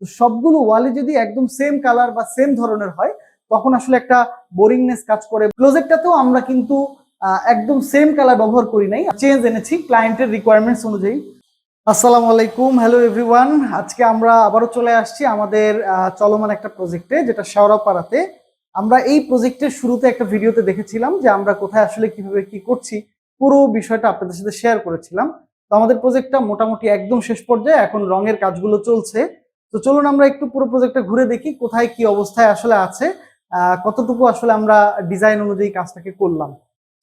তো সবগুলো ওয়ালে যদি একদম সেম কালার বা সেম ধরনের হয়, তখন আসলে একটা বোরিংনেস কাজ করে। ক্লোজেটটাতেও আমরা কিন্তু একদম সেম কালার ব্যবহার করি নাই। চেঞ্জ এনেছি ক্লায়েন্টের রিকোয়ারমেন্টস অনুযায়ী। আসসালামু আলাইকুম হ্যালো এভরিওয়ান আজকে আমরা আবারও চলে আসছি আমাদের চলমান একটা প্রজেক্টে যেটা শেওড়াপাড়াতে। আমরা এই প্রজেক্টের শুরুতে একটা ভিডিওতে দেখেছিলাম যে আমরা কোথায় আসলে কীভাবে কি করছি। পুরো বিষয়টা আপনাদের সাথে শেয়ার করেছিলাম। তো আমাদের প্রজেক্টটা মোটামুটি একদম শেষ পর্যায়ে, এখন রঙের কাজগুলো চলছে। তো চলুন আমরা একটু পুরো প্রজেক্টটা ঘুরে দেখি কোথায় কি অবস্থায় আসলে আছে কতটুকু আসলে আমরা ডিজাইন অনুযায়ী কাজটাকে করলাম।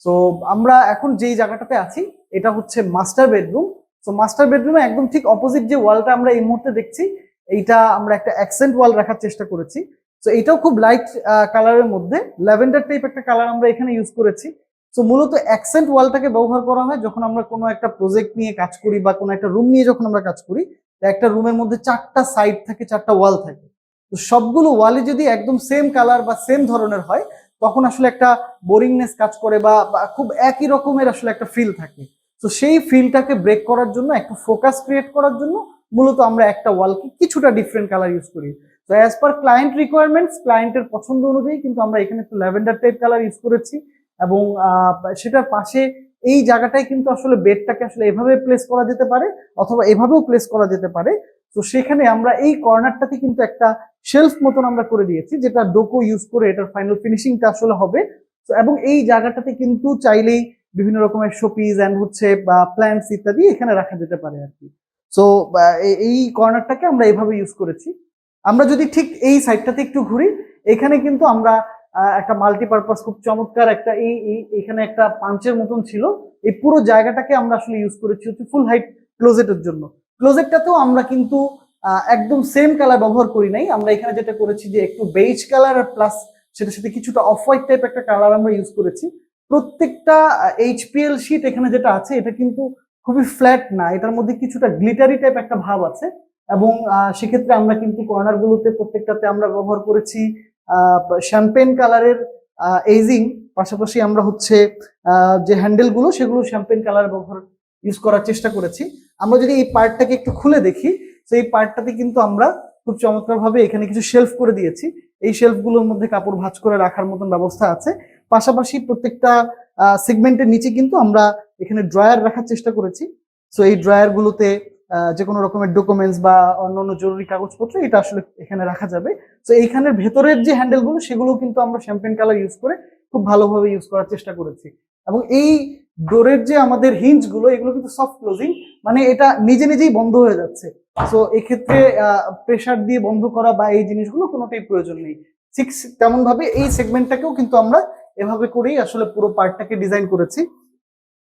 তো আমরা এখন যেই জায়গাটাতে আছি, এটা হচ্ছে মাস্টার বেডরুম তো মাস্টার বেডরুমে একদম ঠিক অপোজিট যে ওয়ালটা আমরা এই মুহূর্তে দেখছি, এইটা আমরা একটা অ্যাকসেন্ট ওয়াল রাখার চেষ্টা করেছি। তো এটাও খুব লাইট কালারের মধ্যে। ল্যাভেন্ডার টাইপ একটা কালার আমরা এখানে ইউজ করেছি। তো মূলত অ্যাকসেন্ট ওয়ালটাকে ব্যবহার করা হয় যখন আমরা কোনো একটা প্রজেক্ট নিয়ে কাজ করি বা কোনো একটা রুম নিয়ে যখন আমরা কাজ করি একটা রুমের মধ্যে চারটা সাইড থাকে, চারটা ওয়াল থাকে। তো সবগুলো ওয়ালে যদি একদম সেম কালার বা সেম ধরনের হয়, তখন আসলে একটা বোরিংনেস কাজ করে বা খুব একই রকমের আসলে একটা ফিল থাকে। তো সেই ফিলটাকে ব্রেক করার জন্য, একটা ফোকাস ক্রিয়েট করার জন্য মূলত আমরা একটা ওয়ালকে কিছুটা ডিফারেন্ট কালার ইউজ করি। তো অ্যাজ পার ক্লায়েন্ট রিকোয়ারমেন্টস ক্লায়েন্টের পছন্দ অনুযায়ী কিন্তু আমরা এখানে একটু ল্যাভেন্ডার টাইপ কালার ইউজ করেছি এবং সেটার পাশে এই জায়গাটায় কিন্তু আসলে বেডটাকে আসলে এভাবে প্লেস করা যেতে পারে অথবা এভাবেও প্লেস করা যেতে পারে। তো সেখানে আমরা এই কর্নারটাতে কিন্তু একটা শেলফ মতন আমরা করে দিয়েছি, যেটা ডোকো ইউজ করে এটার ফাইনাল ফিনিশিংটা আসলে হবে। তো এবং এই জায়গাটাতে কিন্তু চাইলেই বিভিন্ন রকমের শোপিস অ্যান্ড হচ্ছে বা প্ল্যান্টস ইত্যাদি এখানে রাখা যেতে পারে আর কি। সো এই কর্নারটাকে আমরা এইভাবে ইউজ করেছি। আমরা যদি ঠিক এই সাইডটাতে একটু ঘুরি, এখানে কিন্তু আমরা একটা মাল্টিপারপাস খুব চমৎকার একটা এই এখানে একটা পাঞ্চের মতন ছিল। এই পুরো জায়গাটাকে আমরা আসলে ইউজ করেছি হচ্ছে ফুল হাইট ক্লোজেটের জন্য। ক্লোজেটটাতেও আমরা কিন্তু একদম সেম কালার ব্যবহার করি নাই। আমরা এখানে যেটা করেছি যে একটু বেইজ কালার প্লাস সেটার সাথে কিছুটা অফ হোয়াইট টাইপ একটা কালার আমরা ইউজ করেছি। প্রত্যেকটা এইচপিএল শিট এখানে যেটা আছে, এটা কিন্তু খুবই ফ্ল্যাট না। এটার মধ্যে কিছুটা গ্লিটারি টাইপ একটা ভাব আছে। এবং সেক্ষেত্রে আমরা কিন্তু কর্নার গুলোতে প্রত্যেকটাতে আমরা ব্যবহার করেছি। শ্যাম্পেন কালারের এইজিং পাশাপাশি আমরা হচ্ছে যে হ্যান্ডেলগুলো সেগুলো শ্যাম্পেন কালার ব্যবহার ইউজ করার চেষ্টা করেছি। আমরা যদি এই পার্টটাকে একটু খুলে দেখি তো এই পার্টটাতে কিন্তু আমরা খুব চমৎকার ভাবে এখানে কিছু শেলফ করে দিয়েছি। এই শেলফগুলোর মধ্যে কাপড় ভাঁজ করে রাখার মতন ব্যবস্থা আছে। পাশাপাশি প্রত্যেকটা সেগমেন্টের নিচে কিন্তু আমরা এখানে ড্রয়ার রাখার চেষ্টা করেছি। সো এই ড্রয়ার গুলোতে আহ, যে কোনো রকমের ডকুমেন্টস বা অন্যান্য জরুরি কাগজপত্র, এটা আসলে এখানে রাখা যাবে। তো এইখানের ভেতরের যে হ্যান্ডেলগুলো সেগুলো কিন্তু আমরা শ্যাম্পেন কালার ইউজ করে খুব ভালোভাবে ইউজ করার চেষ্টা করেছি। এবং এই ডোরের যে আমাদের হিঞ্জগুলো এগুলো কিন্তু সফট ক্লোজিং মানে এটা নিজে নিজেই বন্ধ হয়ে যাচ্ছে। সো এক্ষেত্রে প্রেসার দিয়ে বন্ধ করা বা এই জিনিসগুলো কোনোটাই প্রয়োজন নেই। ঠিক তেমন ভাবে এই সেগমেন্টটাকেও কিন্তু আমরা এভাবে করেই আসলে পুরো পার্টটাকে ডিজাইন করেছি।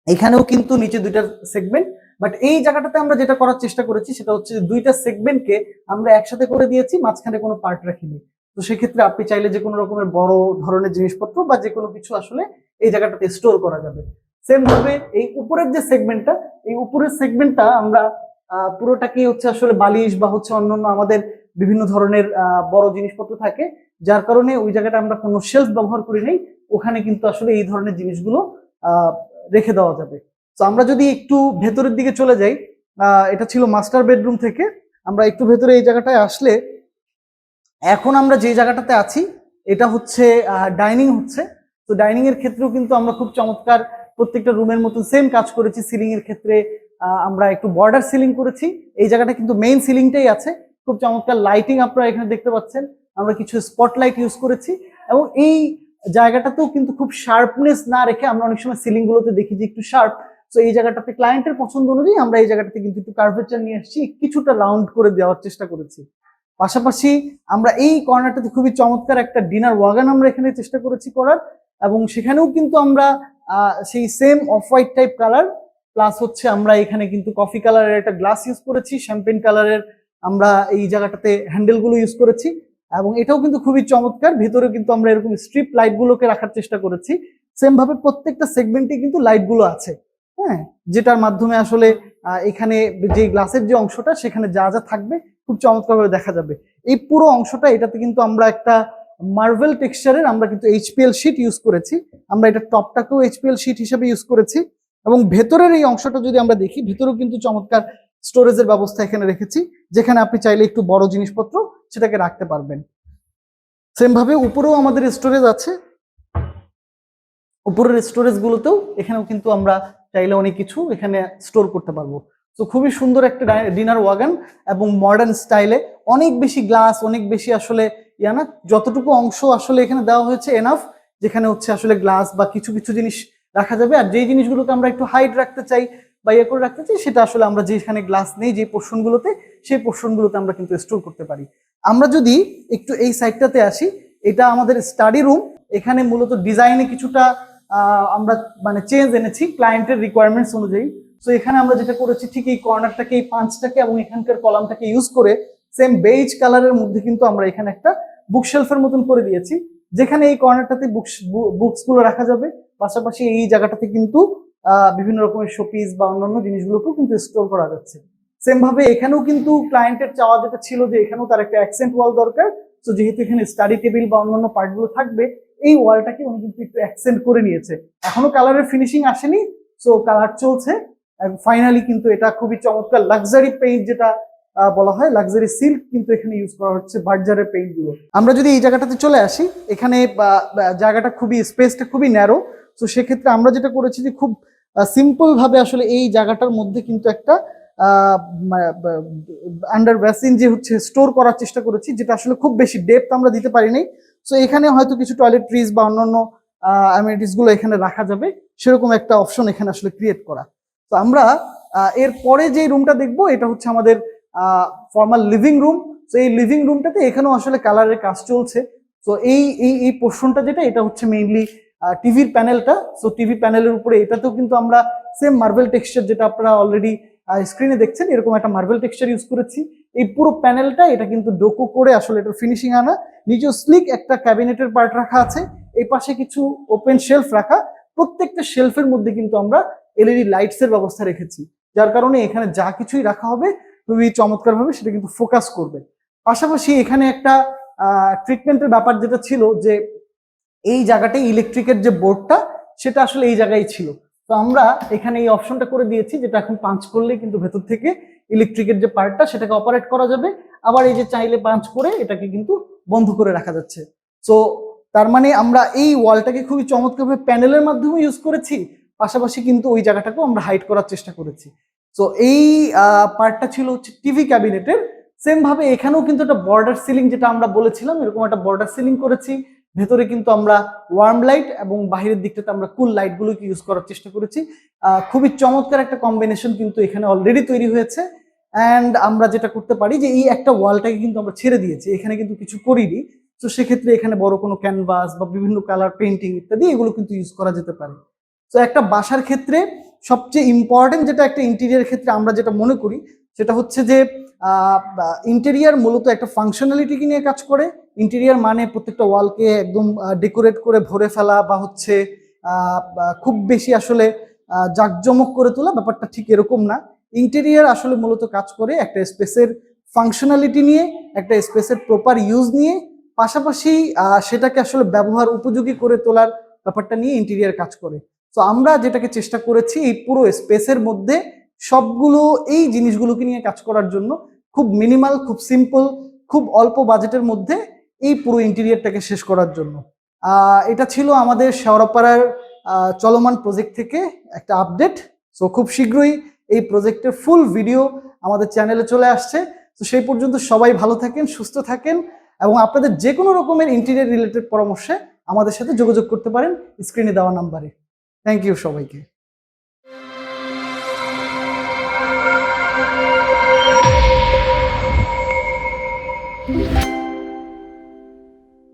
এখানেও কিন্তু নিচে দুইটা সেগমেন্ট বাট এই জায়গাটাতে আমরা যেটা করার চেষ্টা করেছি সেটা হচ্ছে দুইটা সেগমেন্টকে আমরা একসাথে করে দিয়েছি, মাঝখানে কোনো পার্ট রাখিনি। তো সেক্ষেত্রে আপনি চাইলে যে কোনো রকমের বড় ধরনের জিনিসপত্র বা যে কোনো কিছু আসলে এই জায়গাটাতে স্টোর করা যাবে। সেম ভাবে এই উপরের যে সেগমেন্টটা এই উপরের সেগমেন্টটা আমরা পুরোটাকেই হচ্ছে আসলে বালিশ বা হচ্ছে অন্যান্য আমাদের বিভিন্ন ধরনের বড় জিনিসপত্র থাকে, যার কারণে ওই জায়গাটা আমরা কোনো শেলফ ব্যবহার করি নাই, ওখানে কিন্তু আসলে এই ধরনের জিনিসগুলো রেখে দেওয়া যাবে। তো আমরা যদি একটু ভেতরের দিকে চলে যাই এটা ছিল মাস্টার বেডরুম থেকে, আমরা একটু ভেতরে এই জায়গাটায় আসলে, এখন আমরা যে জায়গাটাতে আছি, এটা হচ্ছে ডাইনিং হচ্ছে। তো ডাইনিং এর ক্ষেত্রেও কিন্তু আমরা খুব চমৎকার প্রত্যেকটা রুমের মতন সেম কাজ করেছি। সিলিং এর ক্ষেত্রে আমরা একটু বর্ডার সিলিং করেছি। এই জায়গাটা কিন্তু মেইন সিলিংটাই আছে। খুব চমৎকার লাইটিং আপনারা এখানে দেখতে পাচ্ছেন। আমরা কিছু স্পটলাইট ইউজ করেছি এবং এই জায়গাটাতেও কিন্তু খুব শার্পনেস না রেখে আমরা অনেক সময় সিলিং গুলোতে দেখি যে একটু শার্প তো এই জায়গাটাতে ক্লায়েন্টের পছন্দ অনুযায়ী আমরা এই জায়গাটাতে কিন্তু একটু কার্ভেচার নিয়ে এসেছি কিছুটা রাউন্ড করে দেওয়ার চেষ্টা করেছি। পাশাপাশি আমরা এই কর্নারটাতে খুবই চমৎকার একটা ডিনার ওয়াগান আমরা এখানে চেষ্টা করেছি করার এবং সেখানেও কিন্তু আমরা সেই same off white type colour plus হচ্ছে আমরা এখানে কিন্তু কফি কালারের একটা গ্লাস ইউজ করেছি শ্যাম্পেন কালারের আমরা এই জায়গাটাতে হ্যান্ডেলগুলো ইউজ করেছি এবং এটাও কিন্তু খুবই চমৎকার, ভিতরে কিন্তু আমরা এরকম স্ট্রিপ লাইট গুলোকে রাখার চেষ্টা করেছি। সেম ভাবে প্রত্যেকটা সেগমেন্টে কিন্তু লাইটগুলো আছে। হ্যাঁ যেটার মাধ্যমে আসলে এখানে যে গ্লাসের যে অংশটা, সেখানে যা যা থাকবে খুব চমৎকারভাবে দেখা যাবে। এই পুরো অংশটা, এটাতে কিন্তু আমরা একটা মার্ভেল টেক্সচারের আমরা কিন্তু এইচপিএল শিট ইউজ করেছি। আমরা এটা টপটাকেও এইচপিএল শিট হিসেবে ইউজ করেছি। এবং ভেতরের এই অংশটা যদি আমরা দেখি, ভেতরেও কিন্তু চমৎকার স্টোরেজের ব্যবস্থা এখানে রেখেছি, যেখানে আপনি চাইলে একটু বড় জিনিসপত্র সেটাকে রাখতে পারবেন। সেম ভাবে উপরেও আমাদের স্টোরেজ আছে। উপরের স্টোরেজ গুলোতেও এখানেও কিন্তু আমরা চাইলে অনেক কিছু এখানে স্টোর করতে পারব। তো খুবই সুন্দর একটা ডিনার ওয়াগান এবং মডার্ন স্টাইলে অনেক বেশি গ্লাস অনেক বেশি আসলে ইয়া না, যতটুকু অংশ আসলে এখানে দেওয়া হয়েছে এনাফ যেখানে হচ্ছে আসলে গ্লাস বা কিছু কিছু জিনিস রাখা যাবে। আর যেই জিনিসগুলোকে আমরা একটু হাইট রাখতে চাই বা ইয়ে করে রাখতে চাই, সেটা আসলে আমরা যেখানে গ্লাস নেই যে পোর্শনগুলোতে সেই পোর্শনগুলোতে আমরা কিন্তু স্টোর করতে পারি। আমরা যদি একটু এই সাইডটাতে আসি, এটা আমাদের স্টাডি রুম এখানে মূলত ডিজাইনে কিছুটা আমরা মানে চেঞ্জ এনেছি ক্লায়েন্টের রিকোয়ারমেন্টস অনুযায়ী। তো এখানে আমরা যেটা করেছি, ঠিক এই কর্নারটাকে এই পাঁচটাকে এবং এখানকার কলামটাকে ইউজ করে সেম বেজ কালারের মধ্যে কিন্তু আমরা এখানে একটা বুকশেলফের মতন করে দিয়েছি। যেখানে এই কর্নারটাতে বুকস বুকসগুলো রাখা যাবে। পাশাপাশি এই জায়গাটাতে কিন্তু বিভিন্ন রকমের শোপিস বা অন্যান্য জিনিসগুলোকেও কিন্তু স্টোর করা যাচ্ছে। সেম ভাবে এখানেও কিন্তু ক্লায়েন্টের চাওয়া যেটা ছিল যে এখানেও তার একটা অ্যাকসেন্ট ওয়াল দরকার। তো যেহেতু এখানে স্টাডি টেবিল বা অন্যান্য পার্টগুলো থাকবে এই ওয়ালটাকে উনি কিন্তু একটু অ্যাকসেন্ট করে নিয়েছে। এখনও কালারের ফিনিশিং আসেনি সো কালার চলছে। ফাইনালি কিন্তু এটা খুবই চমৎকার লাক্সারি পেইন্ট যেটা বলা হয় লাক্সারি সিল্ক কিন্তু এখানে ইউজ করা হচ্ছে বার্জারের পেইন্টগুলো। আমরা যদি এই জায়গাটাতে চলে আসি, এখানে জায়গাটা খুবই স্পেসটা খুবই ন্যারো তো সেক্ষেত্রে আমরা যেটা করেছি যে খুব সিম্পল ভাবে আসলে এই জায়গাটার মধ্যে কিন্তু একটা আন্ডার বেসিন যে হচ্ছে স্টোর করার চেষ্টা করেছি, যেটা আসলে খুব বেশি ডেপথ আমরা দিতে পারি নাই। সো এখানে হয়তো কিছু টয়লেট ট্রিজ বা অন্যান্য অ্যামিনিটিসগুলো এখানে রাখা যাবে। সেরকম একটা অপশন এখানে আসলে ক্রিয়েট করা। তো আমরা এর পরে যে রুমটা দেখব, এটা হচ্ছে আমাদের ফর্মাল লিভিং রুম তো এই লিভিং রুমটাতে এখানেও আসলে কালারের কাজ চলছে। তো এই এই এই পোর্শনটা যেটা, এটা হচ্ছে মেইনলি টিভির প্যানেলটা সো টিভি প্যানেলের উপরে এটাতেও কিন্তু আমরা সেম মার্বেল টেক্সচার যেটা আপনারা অলরেডি স্ক্রিনে দেখছেন, এরকম একটা মার্বেল টেক্সচার ইউজ করেছি। এই পুরো প্যানেলটা এটা কিন্তু ডোকো করে আসলে এটা ফিনিশিং আনা। নিজেও স্লিক একটা ক্যাবিনেটের পার্ট রাখা আছে। এই পাশে কিছু ওপেন শেলফ রাখা। প্রত্যেকটা শেলফের মধ্যে কিন্তু আমরা এলইডি লাইটস এর ব্যবস্থা রেখেছি। যার কারণে এখানে যা কিছুই রাখা হবে, খুবই চমৎকার ভাবে সেটা কিন্তু ফোকাস করবে। পাশাপাশি এখানে একটা ট্রিটমেন্টের ব্যাপার যেটা ছিল যে, এই জায়গাটায় ইলেকট্রিকের যে বোর্ডটা সেটা আসলে এই জায়গায় ছিল। তো আমরা এখানে এই অপশনটা করে দিয়েছি, যেটা এখন পাঞ্চ করলে কিন্তু ভেতর থেকে ইলেকট্রিকের যে পার্টটা সেটাকে অপারেট করা যাবে। আবার এই যে চাইলে পাঞ্চ করে, এটাকে কিন্তু বন্ধ করে রাখা যাচ্ছে। সো তার মানে আমরা এই ওয়ালটাকে খুবই চমৎকারভাবে প্যানেলের মাধ্যমে ইউজ করেছি, পাশাপাশি কিন্তু ওই জায়গাটাকেও আমরা হাইড করার চেষ্টা করেছি। সো এই পার্টটা ছিল হচ্ছে টিভি ক্যাবিনেটের সেম ভাবে এখানেও কিন্তু একটা বর্ডার সিলিং যেটা আমরা বলেছিলাম, এরকম একটা বর্ডার সিলিং করেছি। ভেতরে কিন্তু আমরা ওয়ার্ম লাইট এবং বাহিরের দিকটাতে আমরা কুল লাইট গুলোকে ইউজ করার চেষ্টা করেছি। খুবই চমৎকার একটা কম্বিনেশন কিন্তু এখানে অলরেডি তৈরি হয়েছে। অ্যান্ড আমরা যেটা করতে পারি যে এই একটা ওয়ালটাকে কিন্তু আমরা ছেড়ে দিয়েছি। এখানে কিন্তু কিছু করিনি। তো সেক্ষেত্রে এখানে বড় কোনো ক্যানভাস বা বিভিন্ন কালার পেন্টিং ইত্যাদি এগুলো কিন্তু ইউজ করা যেতে পারে। তো একটা বাসার ক্ষেত্রে সবচেয়ে ইম্পর্টেন্ট যেটা একটা ইন্টেরিয়ার ক্ষেত্রে আমরা যেটা মনে করি, সেটা হচ্ছে যে ইন্টেরিয়ার মূলত একটা ফাংশনালিটিকে নিয়ে কাজ করে। ইন্টেরিয়ার মানে প্রত্যেকটা ওয়ালকে একদম ডেকোরেট করে ভরে ফেলা বা হচ্ছে খুব বেশি আসলে জাঁকজমক করে তোলা ব্যাপারটা ঠিক এরকম না। ইন্টেরিয়ার আসলে মূলত কাজ করে একটা স্পেসের ফাংশনালিটি নিয়ে, একটা স্পেসের প্রপার ইউজ নিয়ে। পাশাপাশি সেটাকে আসলে ব্যবহার উপযোগী করে তোলার ব্যাপারটা নিয়ে ইন্টেরিয়ার কাজ করে। তো আমরা যেটাকে চেষ্টা করেছি এই পুরো স্পেসের মধ্যে সবগুলো, এই জিনিসগুলোকে নিয়ে কাজ করার জন্য খুব মিনিমাল খুব সিম্পল খুব অল্প বাজেটের মধ্যে এই পুরো ইন্টেরিয়ারটাকে শেষ করার জন্য। এটা ছিল আমাদের শেওড়াপাড়ার আহ, চলমান প্রজেক্ট থেকে একটা আপডেট সো খুব শীঘ্রই এই প্রজেক্টের ফুল ভিডিও আমাদের চ্যানেলে চলে আসছে। তো সেই পর্যন্ত সবাই ভালো থাকেন সুস্থ থাকেন এবং আপনাদের যে কোনো রকমের ইন্টেরিয়ার রিলেটেড পরামর্শে আমাদের সাথে যোগাযোগ করতে পারেন স্ক্রিনে দেওয়া নাম্বারে থ্যাংক ইউ সবাইকে।